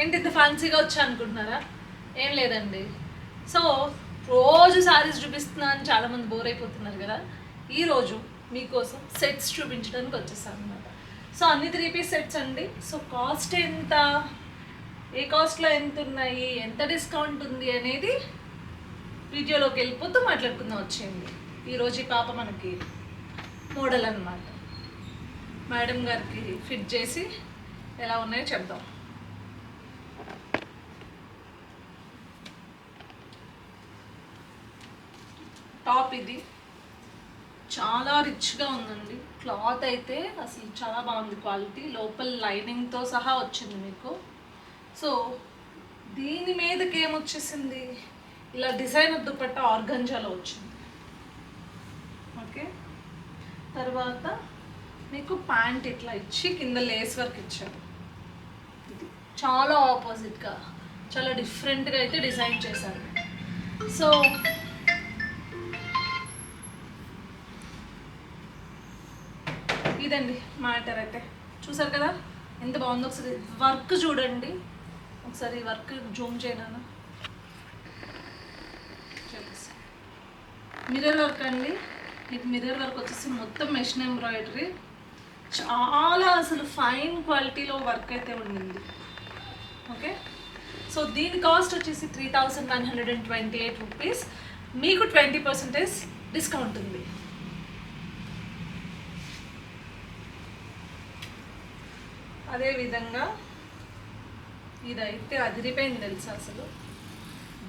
ఏంటి ఇంత ఫ్యాన్సీగా వచ్చా అనుకుంటున్నారా? ఏం లేదండి. సో రోజు సారీస్ చూపిస్తున్నా అని చాలామంది బోర్ అయిపోతున్నారు కదా. ఈరోజు మీకోసం సెట్స్ చూపించడానికి వచ్చేసాను అనమాట సో అన్ని త్రీ పీస్ సెట్స్ అండి. సో కాస్ట్ ఎంత? ఏ కాస్ట్లో ఎంత ఉన్నాయి? ఎంత డిస్కౌంట్ ఉంది అనేది వీడియోలోకి వెళ్ళిపోతూ మాట్లాడుకుందాం వచ్చింది ఈరోజు ఈ పాప మనకి మోడల్ అన్నమాట. మేడం గారికి ఫిట్ చేసి ఎలా ఉన్నాయో చెప్దాం. టాప్ ఇది. చాలా రిచ్గా ఉందండి. క్లాత్ అయితే అసలు చాలా బాగుంది క్వాలిటీ. లోపల లైనింగ్తో సహా వచ్చింది మీకు. సో దీని మీదకి ఏమొచ్చేసింది? ఇలా డిజైన్ దుపట్ట ఆర్గంజాలో వచ్చింది. ఓకే. తర్వాత మీకు ప్యాంట్ ఇట్లా ఇచ్చి కింద లేస్ వర్క్ ఇచ్చారు. ఇది చాలా ఆపోజిట్గా చాలా డిఫరెంట్గా అయితే డిజైన్ చేశారు. సో ఇదండి మ్యాటర్ అయితే. చూసారు కదా? ఎంత బాగుందో ఒకసారి వర్క్ చూడండి. ఒకసారి వర్క్ జూమ్ చేయనా మిర్రర్ వర్క్ అండి. మీకు మిర్రర్ వర్క్ వచ్చేసి మొత్తం మెషిన్ ఎంబ్రాయిడరీ. చాలా అసలు ఫైన్ క్వాలిటీలో వర్క్ అయితే ఉండింది. ఓకే? సో దీని కాస్ట్ వచ్చేసి three thousand nine hundred and twenty eight rupees. మీకు ట్వంటీ పర్సెంటేజ్ డిస్కౌంట్ ఉంది. అదేవిధంగా ఇదైతే అదిరిపోయింది తెలుసా అసలు?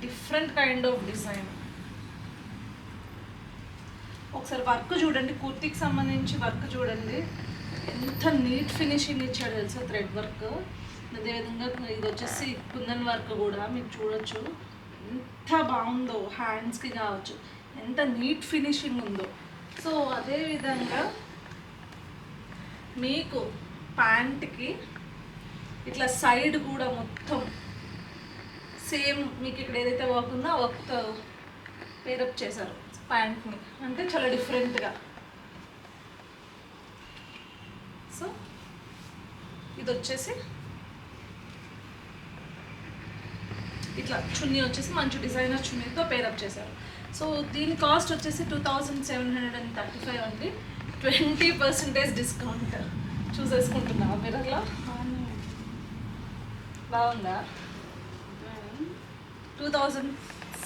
డిఫరెంట్ కైండ్ ఆఫ్ డిజైన్ ఒకసారి వర్క్ చూడండి కుర్తీకి సంబంధించి వర్క్ చూడండి. ఎంత నీట్ ఫినిషింగ్ ఇచ్చాడు తెలుసా థ్రెడ్ వర్క్ అదేవిధంగా ఇది వచ్చేసి కుందన్ వర్క్ కూడా మీరు చూడొచ్చు. ఎంత బాగుందో హ్యాండ్స్కి కావచ్చు. ఎంత నీట్ ఫినిషింగ్ ఉందో. సో అదేవిధంగా మీకు ప్యాంట్కి ఇట్లా సైడ్ కూడా మొత్తం సేమ్ మీకు ఇక్కడ ఏదైతే వర్క్ ఉందో ఆ వర్క్తో పేరప్ చేశారు ప్యాంట్ని. అంటే చాలా డిఫరెంట్గా సో ఇది వచ్చేసి ఇట్లా చున్నీ వచ్చేసి మంచి డిజైనర్ చున్నీతో పేరప్ చేశారు. సో దీని కాస్ట్ వచ్చేసి two thousand seven hundred and thirty five అండి. ట్వంటీ పర్సెంటేజ్ డిస్కౌంట్ చూసేసుకుంటున్నా మిర్రర్లో? బాగుందా? Two thousand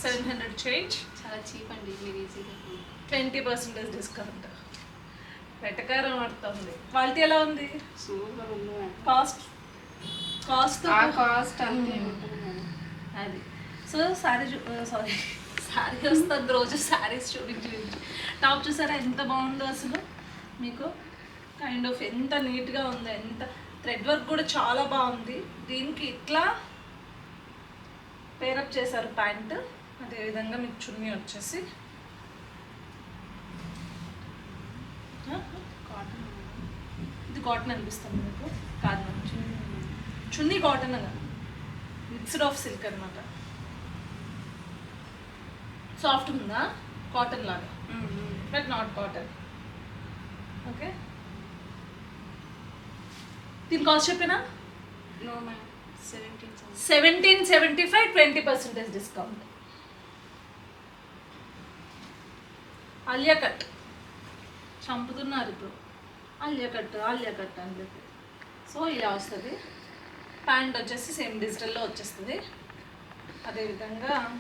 seven hundred change. చాలా చీప్ అండి మీరు ఈజీగా. Twenty percentage discount. వెటకారం ఆడుతుంది. క్వాలిటీ ఎలా ఉంది? సూపర్ ఉంది. కాస్ట్? కాస్ట్? కాస్ట్ అంతే అది. సో శారీ సారీ శారీ వస్తుంది రోజు శారీస్ చూపించి. టాప్ చూసారా? ఎంత బాగుందో అసలు మీకు? కైండ్ ఆఫ్ ఎంత నీట్గా ఉందో ఎంత థ్రెడ్ వర్క్ కూడా చాలా బాగుంది. దీనికి ఇట్లా పేరప్ చేశారు ప్యాంట్. అదేవిధంగా మీకు చున్నీ వచ్చేసి. కాటన్ ఇది కాటన్ అనిపిస్తుంది మీకు? కాదు చున్నీ చున్నీ కాటన్ అన్న మిక్స్డ్ ఆఫ్ సిల్క్ అనమాట సాఫ్ట్ ఉందా? కాటన్ లాగా. బట్ నాట్ కాటన్ ఓకే దీని కాస్ట్ చెప్పినా? No ma'am seventeen seventy five twenty percentage discount Alia cut. చంపుతున్నారు ఇప్పుడు. అలియా కట్ అలియా కట్ అని చెప్పి. సో ఇలా వస్తుంది. ప్యాంట్ వచ్చేసి సేమ్ డిజిటల్లో వచ్చేస్తుంది. అదేవిధంగా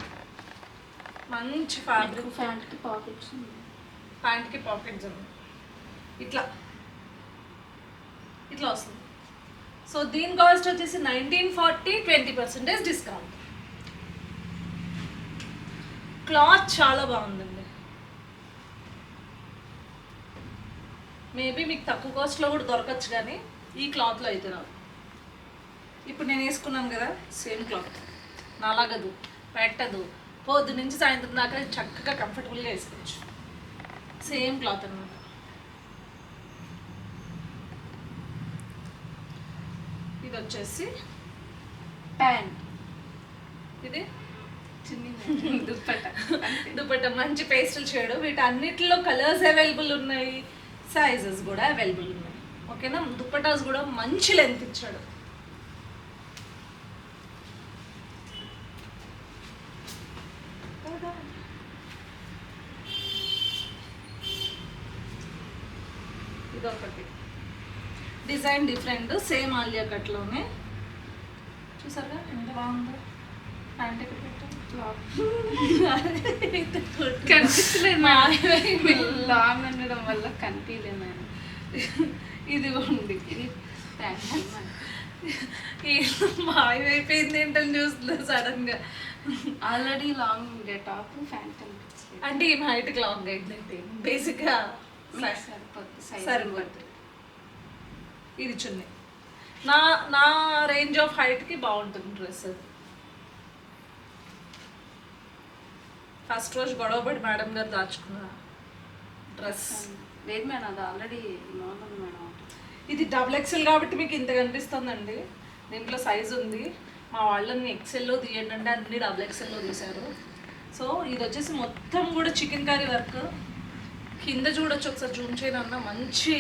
మంచి ఫ్యాబ్రిక్ ఫ్యాంట్కి పాకెట్స్ ప్యాంట్కి పాకెట్స్ ఉన్నాయి. ఇట్లా. ఇట్లా వస్తుంది. సో దీని కాస్ట్ వచ్చేసి nineteen forty twenty percentage discount cloth చాలా బాగుందండి. మేబీ మీకు తక్కువ కాస్ట్లో కూడా దొరకచ్చు కానీ ఈ క్లాత్లో అయితే రాదు. ఇప్పుడు నేను వేసుకున్నాను కదా సేమ్ క్లాత్ నలగదు పెట్టదు. పొద్దు నుంచి సాయంత్రం దాకా చక్కగా కంఫర్టబుల్గా వేసుకోవచ్చు. సేమ్ క్లాత్ అనమాట ఇది వచ్చేసి ప్యాన్ ఇది? చిన్న దుప్పట. దుప్పట. మంచి పేస్టల్ చేయడం. వీటన్నిటిలో కలర్స్ అవైలబుల్ ఉన్నాయి. సైజెస్ కూడా అవైలబుల్ ఉన్నాయి. ఓకేనా? దుప్పటాస్ కూడా మంచి లెంత్ ఇచ్చాడు. డిజైన్ డిఫరెంట్ సేమ్ ఆలియా కట్లోనే. చూసారుగా? ఎంత బాగుందో. ప్యాంట్ ఎక్కడ కనిపించలేదు. మా లాంగ్ ఉండడం వల్ల కనిపించలేదు మేడం ఇది ఉంది మాయమైపోయింది ఏంటని చూస్తున్నా సడన్గా ఆల్రెడీ లాంగ్ ఉండే టాప్ కనిపించలేదు. అంటే ఈ హైట్ లాంగ్ అయిందండి బేసిక్గా సైజ్ సరిపోద్ది. ఇది చున్నీ నా నా రేంజ్ ఆఫ్ హైట్కి బాగుంటుంది డ్రెస్ అది. ఫస్ట్ రోజు గొడవపడి మేడం గారు దాచుకున్న డ్రెస్. లేదు మేడం అది ఆల్రెడీ నార్మల్ మేడం ఇది డబుల్ ఎక్సెల్ కాబట్టి మీకు ఇంత కనిపిస్తుందండి. దీంట్లో సైజ్ ఉంది. మా వాళ్ళని ఎక్సెల్లో తీయండి అంటే అన్ని డబుల్ ఎక్సెల్లో తీశారు. సో ఇది వచ్చేసి మొత్తం కూడా చికెన్ కర్రీ వర్క్. కింద చూడొచ్చు ఒకసారి జూమ్ చేయను అన్న మంచి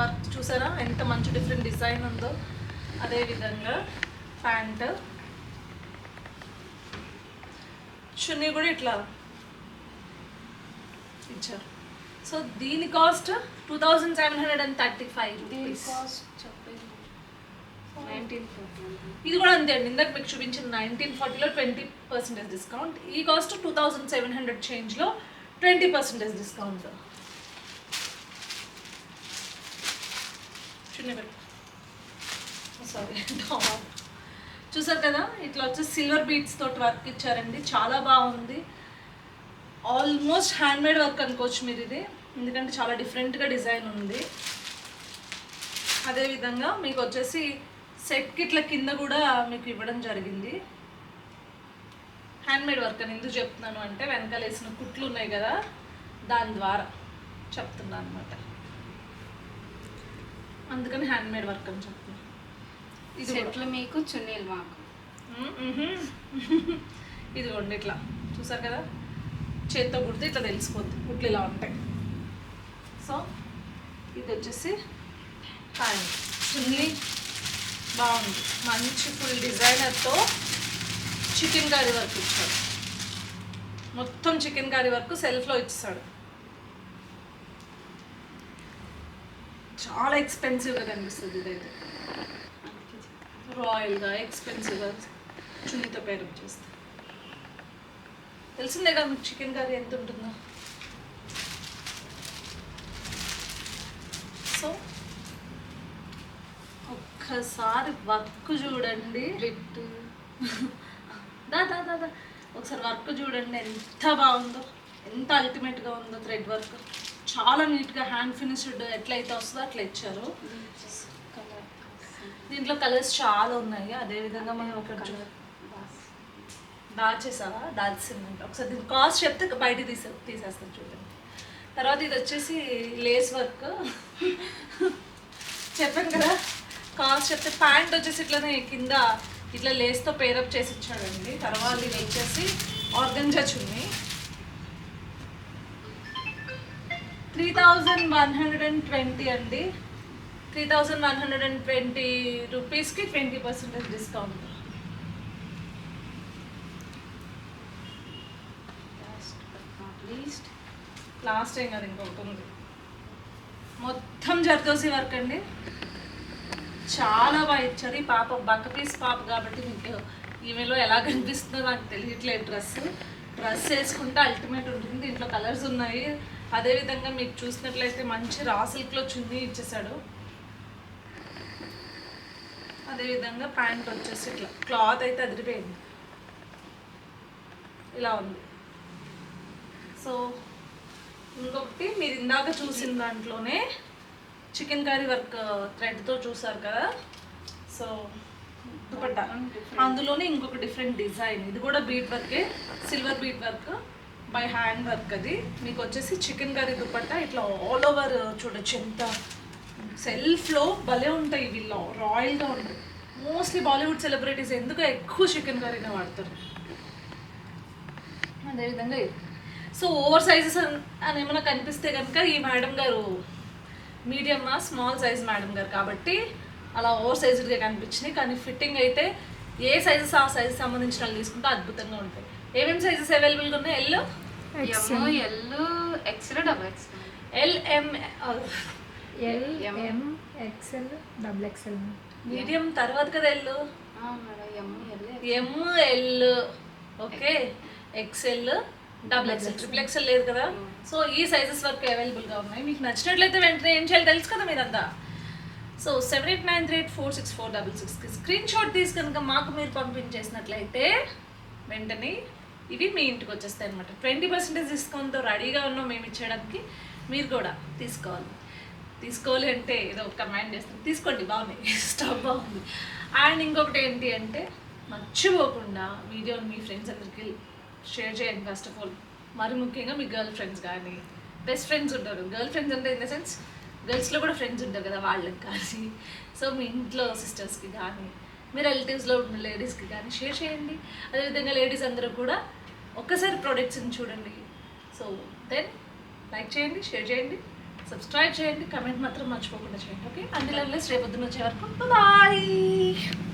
వర్క్ చూసారా? ఎంత మంచి డిఫరెంట్ డిజైన్ ఉందో? అదే విధంగా ప్యాంట్. చున్నీ కూడా ఇట్లా ఇచ్చారు. సో దీని cost two thousand seven hundred and thirty five ఇది కూడా అంతే అండి. ఇందాక మీకు చూపించిన నైన్టీన్ ఫార్టీలో ట్వంటీ పర్సెంటేజ్ డిస్కౌంట్ ఈ cost two thousand seven hundred చేంజ్లో twenty percentage discount చిన్న సారీ చూసారు కదా ఇట్లా వచ్చి సిల్వర్ బీట్స్ తోటి వర్క్ ఇచ్చారండి. చాలా బాగుంది. ఆల్మోస్ట్ హ్యాండ్మేడ్ వర్క్ అనుకోవచ్చు మీరు ఇది. ఎందుకంటే చాలా డిఫరెంట్గా డిజైన్ ఉంది. అదేవిధంగా మీకు వచ్చేసి సెట్ కిట్ల కింద కూడా మీకు ఇవ్వడం జరిగింది. హ్యాండ్మేడ్ వర్క్ అని ఎందుకు చెప్తున్నాను అంటే వెనకాల వేసిన కుట్లు ఉన్నాయి కదా దాని ద్వారా చెప్తున్నాను అనమాట అందుకని హ్యాండ్ మేడ్ వర్క్ అని చెప్తున్నాను ఇది. సెట్లు మీకు చున్నీలు మాకు. ఇదిగోండి ఇట్లా. చూసారు కదా? చేత్తో కుడితే ఇట్లా తెలిసిపోద్ది. కుట్లు ఇలా ఉంటాయి. సో ఇది వచ్చేసి హ్యాండ్ చున్నీ. బాగుంది. మంచి ఫుల్ డిజైనర్తో చికెన్ కర్రీ వర్క్ ఇచ్చాడు. మొత్తం చికెన్ కర్రీ వర్క్ సెల్ఫ్లో ఇచ్చాడు. చాలా ఎక్స్పెన్సివ్గా కనిపిస్తుంది ఇదైతే రాయల్గా ఎక్స్పెన్సివ్గా చున్నీతో పేరప్ చేస్తే. తెలిసిందే కదా మీకు చికెన్ కర్రీ ఎంత ఉంటుందో? సో ఒక్కసారి వర్క్ చూడండి. దా దా దా దా. ఒకసారి వర్క్ చూడండి ఎంత బాగుందో ఎంత అల్టిమేట్గా ఉందో థ్రెడ్ వర్క్ చాలా నీట్గా హ్యాండ్ ఫినిష్డ్ ఎట్లయితే వస్తుందో అట్లా ఇచ్చారు. దీంట్లో కలర్స్ చాలా ఉన్నాయి. అదేవిధంగా మనం ఒక దాచేసావా? దాచిందంట ఒకసారి దీని కాస్ట్ చెప్తే బయట తీసే తీసేస్తాను చూడండి. తర్వాత ఇది వచ్చేసి లేస్ వర్క్ చెప్పాను కదా. కాస్ట్ చెప్తే ప్యాంట్ వచ్చేసి ఇట్లనే కింద ఇట్లా లేస్తో పేరప్ చేసి ఇచ్చాడండి. తర్వాత ఇది వచ్చేసి organza chunni. Three thousand one hundred and twenty అండి. Three thousand one hundred and twenty రూపీస్కి twenty percentage discount. Last least last ఏం కాదు ఇంకొకటి ఉంది. మొత్తం జర్దోసి వర్క్ అండి. చాలా బాగా ఇచ్చారు. ఈ పాప బక్క పీస్ పాప కాబట్టి మీకు ఈమెలో ఎలా కనిపిస్తుందో నాకు తెలియట్లేదు డ్రెస్ డ్రెస్ వేసుకుంటే అల్టిమేట్ ఉంటుంది. దీంట్లో కలర్స్ ఉన్నాయి. అదేవిధంగా మీకు చూసినట్లయితే మంచి రా సిల్క్లో చున్నీ ఇచ్చేసాడు. అదేవిధంగా ప్యాంట్ వచ్చేసి ఇట్లా క్లాత్ అయితే అదిరిపోయింది. ఇలా ఉంది. సో ఇంకొకటి మీరు ఇందాక చూసిన దాంట్లోనే చికెన్ కర్రీ వర్క్ థ్రెడ్తో చూసారు కదా. సో దుపట్టా. అందులోనే ఇంకొక డిఫరెంట్ డిజైన్ ఇది కూడా బీట్ వర్కే silver bead work. By hand work అది. మీకు వచ్చేసి చికెన్ కర్రీ దుపట్టా ఇట్లా ఆల్ ఓవర్ చూడొచ్చు ఎంత సెల్ఫ్లో భలే ఉంటాయి వీళ్ళ రాయల్గా ఉంటాయి. మోస్ట్లీ బాలీవుడ్ సెలబ్రిటీస్ ఎందుకు ఎక్కువ చికెన్ కర్రీనే వాడతారు. అదేవిధంగా సో ఓవర్ సైజెస్ అని ఏమైనా కనిపిస్తే కనుక ఈ మేడం గారు మీడియం స్మాల్ సైజ్ మేడం గారు కాబట్టి అలా ఓవర్ సైజ్డ్గా కనిపించినాయి. కానీ ఫిట్టింగ్ అయితే ఏ సైజెస్ ఆ సైజ్ సంబంధించిన వాళ్ళు తీసుకుంటే అద్భుతంగా ఉంటాయి. ఏమేమి సైజెస్ అవైలబుల్గా ఉన్నాయి? Yellow M L XL double XL L M L M. M XL double XL medium తర్వాత కదా L madam M L M L okay XL double XL triple XL లేదు కదా? సో ఈ సైజెస్ వరకు అవైలబుల్గా ఉన్నాయి. మీకు నచ్చినట్లయితే వెంటనే ఏం చేయాలి తెలుసు కదా మీరంతా? So seven eight nine three eight four six four double సిక్స్కి స్క్రీన్ షాట్ తీసి కనుక మాకు మీరు పంపించేసినట్లయితే వెంటనే ఇవి మీ ఇంటికి వచ్చేస్తాయి అనమాట ట్వంటీ పర్సెంటేజ్ డిస్కౌంట్తో రెడీగా ఉన్నాం మేము ఇచ్చేయడానికి. మీరు కూడా తీసుకోవాలి. తీసుకోవాలి అంటే ఏదో కమాండ్ చేస్తాం తీసుకోండి బాగున్నాయి స్టాప్ బాగుంది. అండ్ ఇంకొకటి ఏంటి అంటే మర్చిపోకుండా వీడియోని మీ ఫ్రెండ్స్ అందరికీ షేర్ చేయండి ఫస్ట్ ఆఫ్ ఆల్. మరి ముఖ్యంగా మీ గర్ల్ ఫ్రెండ్స్ కానీ బెస్ట్ ఫ్రెండ్స్ ఉంటారు. గర్ల్ ఫ్రెండ్స్ అంటే ఇన్ ద సెన్స్ గర్ల్స్లో కూడా ఫ్రెండ్స్ ఉంటారు కదా వాళ్ళకి కానీ. సో మీ ఇంట్లో సిస్టర్స్కి కానీ మీ రిలేటివ్స్లో ఉన్న లేడీస్కి కానీ షేర్ చేయండి. అదేవిధంగా లేడీస్ అందరూ కూడా ఒక్కసారి ప్రోడక్ట్స్ని చూడండి. సో దెన్ లైక్ చేయండి షేర్ చేయండి సబ్స్క్రైబ్ చేయండి కమెంట్ మాత్రం మర్చిపోకుండా చేయండి ఓకే అందులో రేపొద్దున వచ్చే వరకు బాయ్